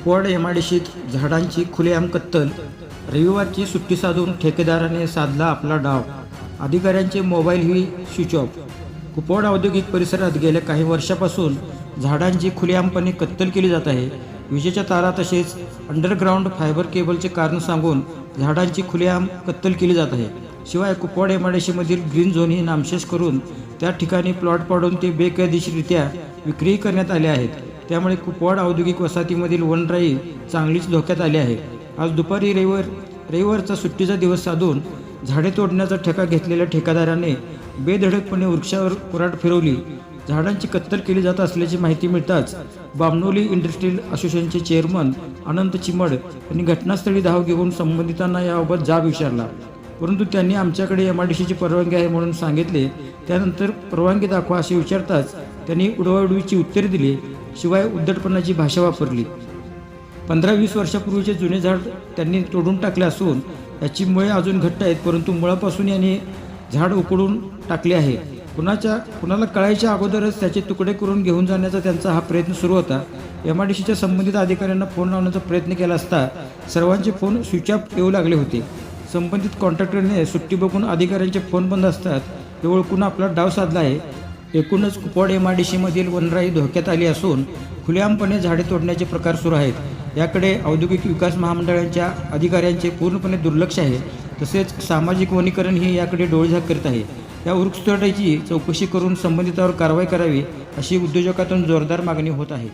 Kupwad M झाडांची खुलेआम कत्तल रविवारची सुट्टी साधून ठेकेदाराने साधला आपला डाव. अधिकाऱ्यांचे मोबाईलही स्विच ऑफ. कुपवाड औद्योगिक परिसरात गेल्या काही वर्षापासून झाडांची खुलेआमपणे कत्तल केली जात आहे. विजेच्या तारा तसेच अंडरग्राऊंड फायबर केबलचे कारण सांगून झाडांची खुलेआम कत्तल केली जात आहे. शिवाय कुपवाड एमआयडीसीमधील ग्रीन झोनही नामशेष करून त्या ठिकाणी प्लॉट पाडून ते बेकायदेशीररित्या विक्रीही करण्यात आले आहेत. त्यामुळे कुपवाड औद्योगिक वसाहतीमधील वनराई चांगलीच धोक्यात आली आहे. आज दुपारी रविवार रविवारचा सुट्टीचा दिवस साधून झाडे तोडण्याचा ठेका घेतलेल्या ठेकादाराने बेधडकपणे वृक्षावर कुराट फिरवली. झाडांची कत्तल केली जात असल्याची माहिती मिळताच बामनोली इंडस्ट्रियल असोसिएशनचे चेअरमन अनंत चिमड यांनी घटनास्थळी धाव घेऊन संबंधितांना याबाबत जाब विचारला. परंतु त्यांनी आमच्याकडे एम आर डी सीची परवानगी आहे म्हणून सांगितले. त्यानंतर परवानगी दाखवा असे विचारताच त्यांनी उडवाउडवीची उत्तरे दिली. शिवाय उद्धटपणाची भाषा वापरली. पंधरा वीस वर्षापूर्वीचे जुने झाड त्यांनी तोडून टाकले असून याची मुळे अजून घट्ट आहेत परंतु मुळापासून यांनी झाड उकडून टाकले आहे. कुणाच्या कुणाला कळायच्या अगोदरच त्याचे तुकडे करून घेऊन जाण्याचा त्यांचा हा प्रयत्न सुरू होता. एम आय डी सीच्या संबंधित अधिकाऱ्यांना फोन लावण्याचा प्रयत्न केला असता सर्वांचे फोन स्विच ऑफ येऊ लागले होते. संबंधित कॉन्ट्रॅक्टरने सुट्टी बघून अधिकाऱ्यांचे फोन बंद असतात. हे ओळखून आपला डाव साधला आहे. एकूणच कुपवाड एम आय डी सीमधील वनराई धोक्यात आली असून खुलेआमपणे झाडे तोडण्याचे प्रकार सुरू आहेत. याकडे औद्योगिक विकास महामंडळांच्या अधिकाऱ्यांचे पूर्णपणे दुर्लक्ष आहे. तसेच सामाजिक वनीकरण ही याकडे डोळझाक करीत आहे. या वृक्षतोडाची चौकशी करून संबंधितावर कारवाई करावी अशी उद्योजकातून जोरदार मागणी होत आहे.